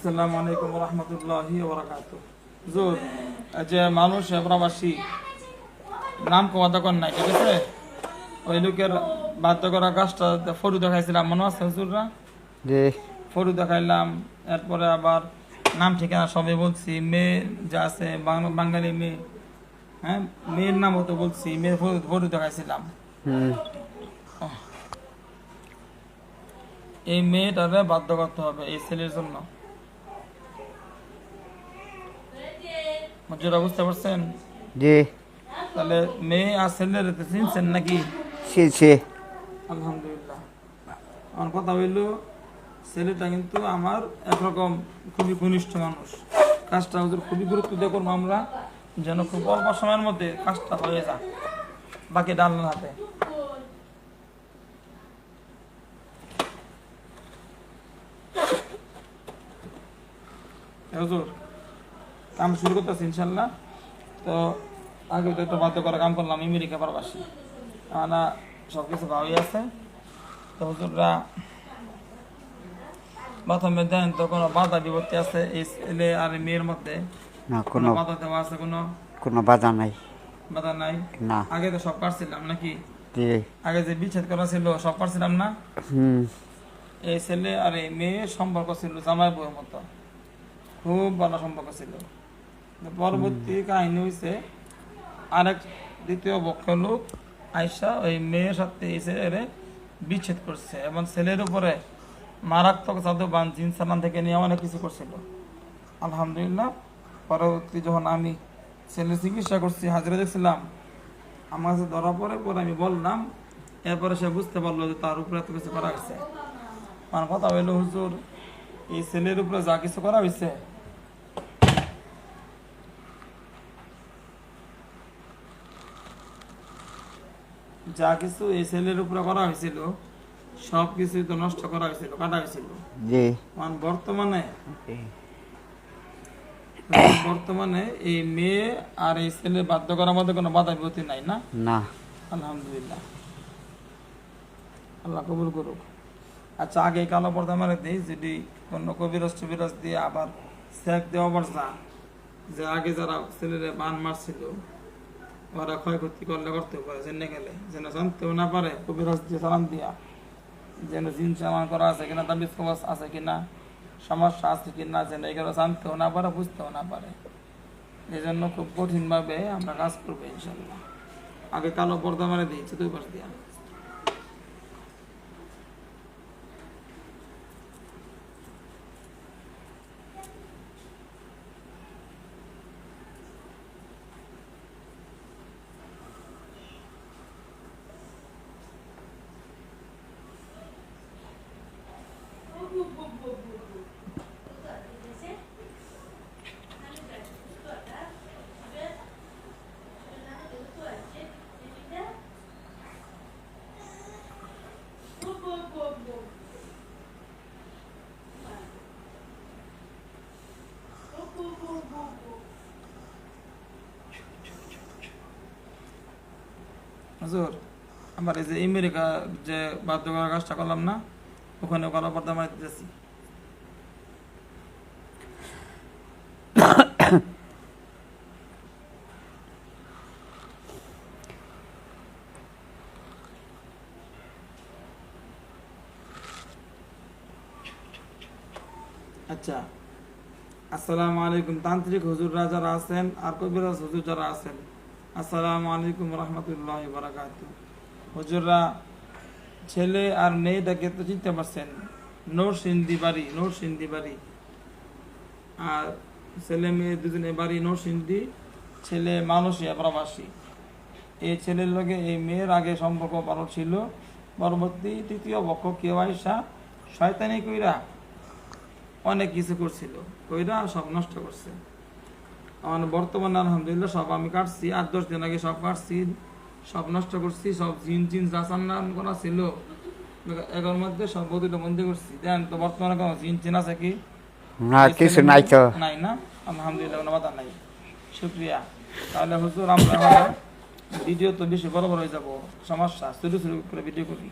আসসালামু আলাইকুম রহমতুল্লাহি ওবরাকাতু। যে মানুষ প্রবাসী নাম কমাতে কর নাই ঠিক আছে? ওই লোকের বাধ্য করা কাজটা ফটো দেখাইছিলাম মনে আছে হুজুররা? জি। ফটো দেখাইলাম এরপরে আবার নাম ঠিকানা সবই বলছি মেয়ে যা আছে বাঙালি মেয়ে হ্যাঁ? মেয়ের নামও তো বলছি মেয়ের ফটো দেখাইছিলাম। এই মেয়েটারে বাধ্য করতে হবে এই ছেলের জন্য। মজুরা বুঝতে পারছেন জি। তাহলে মেয়ে আর ছেলের চিনছেন নাকি? সি আলহামদুলিল্লাহ। আমার কথা হইল ছেলেটা কিন্তু আমার একরকম খুবই ঘনিষ্ঠ মানুষ। কাজটা ওদের খুবই গুরুত্ব দিয়ে করব আমরা যেন খুব অল্প সময়ের মধ্যে কাজটা হয়ে যায়। বাকি ডাল হাতে। হুজুর কাম শুরু করতেছি ইনশাল্লাহ। তো আগে তো একটু বাধ্য করা কাম করলাম আমেরিকা প্রবাসী। আনা সব কিছু ভালোই আছে। তো হুজুররা প্রথমে দেন তো কোনো বাধা বিপত্তি আছে এই ছেলে আর মেয়ের মধ্যে? না কোনো বাধা দেওয়া আছে কোনো? কোনো বাধা নাই। বাধা নাই? না। আগে তো সব পারছিলাম নাকি? আগে যে বিচ্ছেদ করা ছিল সব পারছিলাম না? হুম। এই ছেলে আর এই মেয়ের সম্পর্ক ছিল জামাই বউয়ের মতো। খুব ভালো সম্পর্ক ছিল। পরবর্তী কাহিনী হয়েছে আরেক দ্বিতীয় পক্ষ লোক আয়সা ওই মেয়ের সাথে ছেলের বিচ্ছেদ করছে এবং ছেলের উপরে মারাত্মক জাদুবান জিন সালান থেকে নিয়ে অনেক কিছু করছিল আলহামদুলিল্লাহ পরবর্তী যখন আমি ছেলের চিকিৎসা করছি হাজিরা দেখছিলাম আমার কাছে ধরা পড়ে পরে আমি বললাম এরপরে সে বুঝতে পারল যে তার উপরে এত কিছু করা হয়েছে। আমার কথা হইল হুজুর এই ছেলের উপরে যা কিছু করা হয়েছে যা কিছু এই ছেলের উপরে করা হয়েছিল সব কিছু তো নষ্ট করা হয়েছিল কাটা হয়েছিল। জি। কারণ বর্তমানে বর্তমানে এই মেয়ে আর এই ছেলে বাধ্য করার মধ্যে কোনো বাধা বিপত্তি নাই না? না। আলহামদুলিল্লাহ। আল্লাহ কবুল করুক। আচ্ছা আগে কালো পর্দা মারে দিই যদি কোনো কবিরস টবিরস দিয়ে আবার শেখ দেওয়া বর্ষা যে আগে যারা ছেলেরে বান মারছিল ওরা ক্ষয়ক্ষতি করলে করতে পারে, জেনে গেলে। যেন জানতেও না পারে কবির সালাম দিয়া, যেন জিন সামান করা আছে কিনা তাবিজ কবাস আছে কিনা, সমস্যা আছে কিনা, যেন এগুলো জানতেও না পারে, বুঝতেও না পারে। এই জন্য খুব কঠিনভাবে আমরা কাজ করব, ইনশাল্লাহ। আগে কালো পর্দা মারে দিয়েছে, দুই পাশ দিয়া। হুজুর, আমার এই যে আমেরিকা যে বাধ্য করার কাজটা করলাম না, ওখানে কালো পর্দা মারি দিতেছি। আচ্ছা আসসালামু আলাইকুম। তান্ত্রিক হুজুররা যারা আছেন, আর কবিরাজ হুজুর যারা আছেন আসসালামু আলাইকুম রহমতুল্লাহ বারাকাত। হুজুররা, ছেলে আর মেয়েটাকে তো চিনতে পারছেন নোর সিন্ধি বাড়ি নোর সিন্ধি বাড়ি। আর ছেলে মেয়ে দুজনে বাড়ি নোর সিন্ধি ছেলে মানসিয়া প্রবাসী। এই ছেলের লগে এই মেয়ের আগে সম্পর্ক ভালো ছিল, পরবর্তী তৃতীয় পক্ষ কেউ আইসা শয়তানি কইরা অনেক কিছু করছিল, কইরা সব নষ্ট করছে। আমার বর্তমানে আলহামদুলিল্লাহ সব আমি কাটছি আট দশ দিন আগে সব কাটছি সব নষ্ট করছি সব জিন জিন যাচান করা ছিল এগার মধ্যে সব বদিটা বন্দি করছি। দেন তো বর্তমানে কোনো জিন চিন আছে কি? না কিছু নাই তো। নাই না? আলহামদুলিল্লাহ কোনো বাধা নাই। শুক্রিয়া। তাহলে হুজুর আমরা তো বেশি বড় বড় হয়ে যাব সমস্যা শুরু শুরু করে ভিডিও করি।